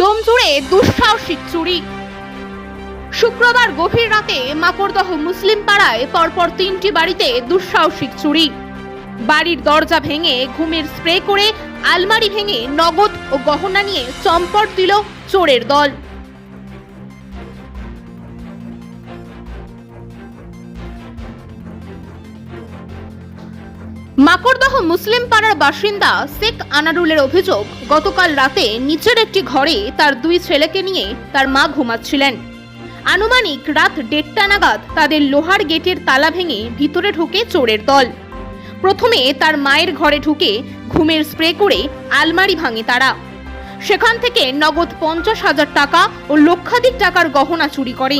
ডোমজুড়ে দুঃসাহসিক চুরি। শুক্রবার গভীর রাতে মাকড়দহ মুসলিম পাড়ায় পরপর তিনটি বাড়িতে দুঃসাহসিক চুরি। বাড়ির দরজা ভেঙে ঘুমের স্প্রে করে আলমারি ভেঙে নগদ ও গহনা নিয়ে চম্পট দিল চোরের দল। মাকড়দহ মুসলিম পাড়ার বাসিন্দা শেখ আনারুলের অভিযোগ, গতকাল রাতে নিচের একটি ঘরে তার দুই ছেলেকে নিয়ে তার মা ঘুমাচ্ছিলেন। আনুমানিক রাত দেড়টা নাগাদ তাদের লোহার গেটের তালা ভেঙে ভিতরে ঢুকে চোরের দল। প্রথমে তার মায়ের ঘরে ঢুকে ঘুমের স্প্রে করে আলমারি ভাঙে তারা। সেখান থেকে নগদ পঞ্চাশ হাজার টাকা ও লক্ষাধিক টাকার গহনা চুরি করে।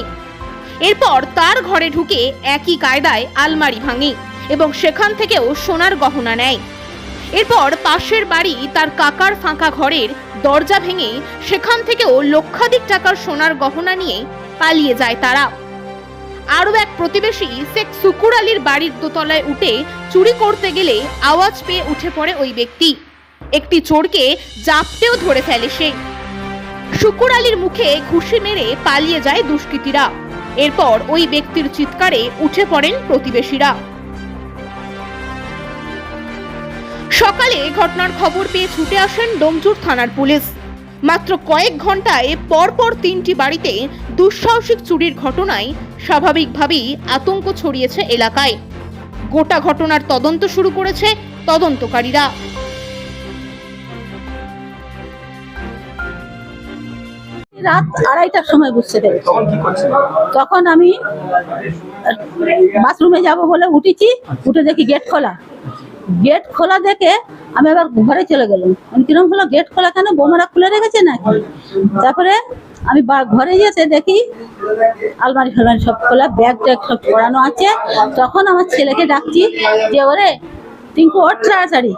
এরপর তার ঘরে ঢুকে একই কায়দায় আলমারি ভাঙে। এবং সেখান থেকেও সোনার গহনা নেয়। এরপর পাশের বাড়ি তার কাকার ফাঁকা ঘরের দরজা ভেঙে সেখান থেকেও লক্ষাধিক টাকার সোনার গহনা নিয়ে পালিয়ে যায় তারা। আরও এক প্রতিবেশী শেখ সুকুর আলীর বাড়ির দোতলায় উঠে চুরি করতে গেলে আওয়াজ পেয়ে উঠে পড়ে ওই ব্যক্তি। একটি চোরকে জাপটেও ধরে ফেলে সে। শুকুর আলীর মুখে ঘুষি মেরে পালিয়ে যায় দুষ্কৃতীরা। এরপর ওই ব্যক্তির চিৎকারে উঠে পড়েন প্রতিবেশীরা। সকালে ঘটনার খবর পেয়ে ছুটে আসেন ডোমজুর থানার পুলিশ। মাত্র কয়েক ঘন্টায় পরপর তিনটি বাড়িতে দুঃসাহসিক চুরির ঘটনায় স্বাভাবিকভাবেই আতঙ্ক ছড়িয়েছে এলাকায়। গোটা ঘটনার তদন্ত শুরু করেছে তদন্তকারীরা। রাত আড়াইটার সময় বুঝতে পেরেছি। তখন তখন আমি বাথরুমে যাব বলে উঠেছি উঠে দেখি গেট খোলা। গেট খোলা দেখে আমি আবার ঘরে চলে গেলাম। কিরম হলো গেট খোলা কেন? বোমারা খুলে রেখেছে নাকি? তারপরে আমি ঘরে যেতে দেখি আলমারি ফালমারি সব খোলা ব্যাগ ট্যাগ সব পড়ানো আছে। তখন আমার ছেলেকে ডাকছি যে ওরে টিঙ্কু ওর তাড়াতাড়ি।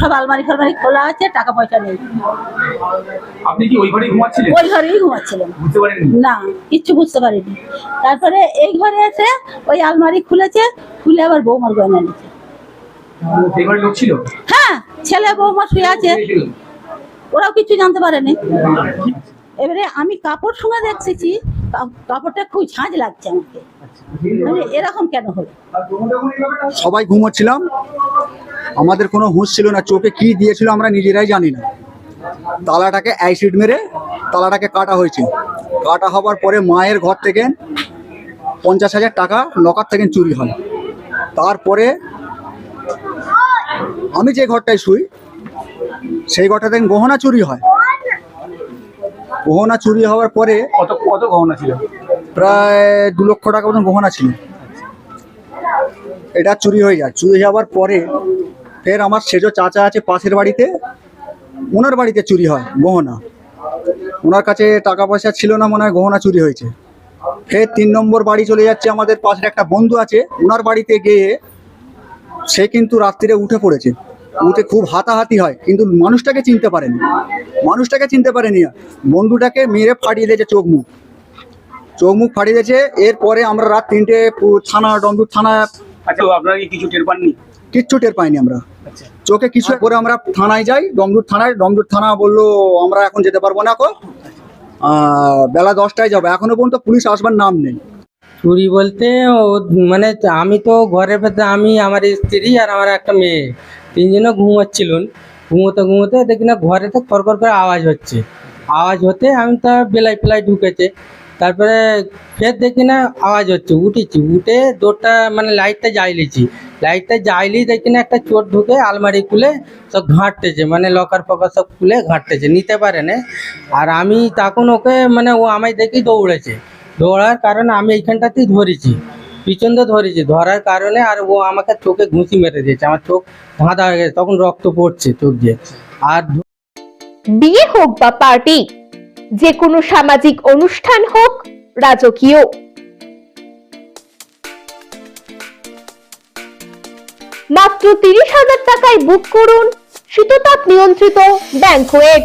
সব আলমারি ফালমারি খোলা আছে টাকা পয়সা নেই। আপনি কি ওই ঘরেই ঘুমাচ্ছিলেন? ওই ঘরেই ঘুমাচ্ছিলাম। না কিচ্ছু বুঝতে পারিনি। তারপরে এই ঘরে এসে ওই আলমারি খুলেছে খুলে আবার বৌমার গয়না নিচ্ছে। হ্যাঁ ছেলে বৌমা শুয়ে আছে। ওরাও কিছু জানতে পারেনি। এবারে আমি কাপড় শুনে দেখতেছি কাপড়টা খুব ঝাঁঝ লাগছে আমাকে। মানে এরকম কেন হলো? সবাই ঘুমোচ্ছিলাম। আমাদের কোনো হুঁশ ছিল না চোখে কি দিয়েছিল আমরা নিজেরাই জানি না। তালাটাকে অ্যাসিড মেরে তালাটাকে কাটা হয়েছে। কাটা হওয়ার পরে মায়ের ঘর থেকে পঞ্চাশ হাজার টাকা লকার থেকে চুরি হয়। তারপরে আমি যে ঘরটায় শুই সেই ঘরটা থেকে গহনা চুরি হয়। গহনা চুরি হওয়ার পরে কত কত গহনা ছিল? প্রায় দু লক্ষ টাকা মতন গহনা ছিল। এটা চুরি হয়ে যায়। চুরি যাওয়ার পরে ফের আমার সেজো চাচা আছে পাশের বাড়িতে ওনার বাড়িতে চুরি হয় গহনা। ওনার কাছে টাকা পয়সা ছিল না মনে হয় গহনা চুরি হয়েছে। ফের তিন নম্বর বাড়ি চলে যাচ্ছে আমাদের পাশের একটা বন্ধু আছে ওনার বাড়িতে গিয়ে সে কিন্তু রাত্রিরে উঠে পড়েছে। উঠে খুব হাতাহাতি হয় কিন্তু মানুষটাকে চিনতে পারেনি। মানুষটাকে চিনতে পারেনি। বন্ধুটাকে মেরে ফাটিয়ে দিয়েছে চোখ মুখ। চোখ মুখ ফাটিয়ে দিয়েছে এরপরে আমরা রাত তিনটে থানা ডমদুর থানা আচ্ছা আপনারা কিছু টের পাননি? কিচ্ছু টের পাইনি আমরা। আচ্ছা। চোখে কিছু করে আমরা থানায় যাই ডমদুর থানায়। ডমদুর থানা বলল আমরা এখন যেতে পারব না এখন আহ, বেলা দশটায় যাব। এখনও পর্যন্ত পুলিশ আসবার নাম নেই। চুরি বলতে ও মানে আমি তো ঘরের ভেতরে, আমি, আমার স্ত্রী আর আমার একটা মেয়ে। তিনজনে ঘুমোচ্ছিলুন ঘুমোতে ঘুমোতে দেখি না, ঘরে তো খড়খড় করে আওয়াজ হচ্ছে। আওয়াজ হতে আমি তো বেলাই ফেলাই ঢুকেছে। তারপরে ফের দেখি না আওয়াজ হচ্ছে, উঠেছি। উঠে দোরটা মানে লাইটটা জ্বালিয়েছি। লাইটটা জ্বাইলি দেখি না একটা চোর ঢুকে আলমারি খুলে সব ঘাঁটতেছে মানে লকার ফকার সব খুলে ঘাঁটতেছে, নিতে পারে না। আর আমি তখন ওকে মানে ও আমায় দেখি দৌড়েছে। দৌড়ার কারণে আমি এইখানটাতেই ধরেছি। পিছন দিয়ে ধরেছি। ধরার কারণে আর ও আমাকে চোখে ঘুষি মেরে দিয়েছে। আমার চোখ ধাঁধা হয়ে গেছে। তখন রক্ত পড়ছে চোখ দিয়ে। আর বিয়ে হোক বা পার্টি, যে কোনো সামাজিক অনুষ্ঠান হোক, রাজকীয়। মাত্র তিরিশ হাজার টাকায় বুক করুন শীততাপ নিয়ন্ত্রিত ব্যাংকোয়েট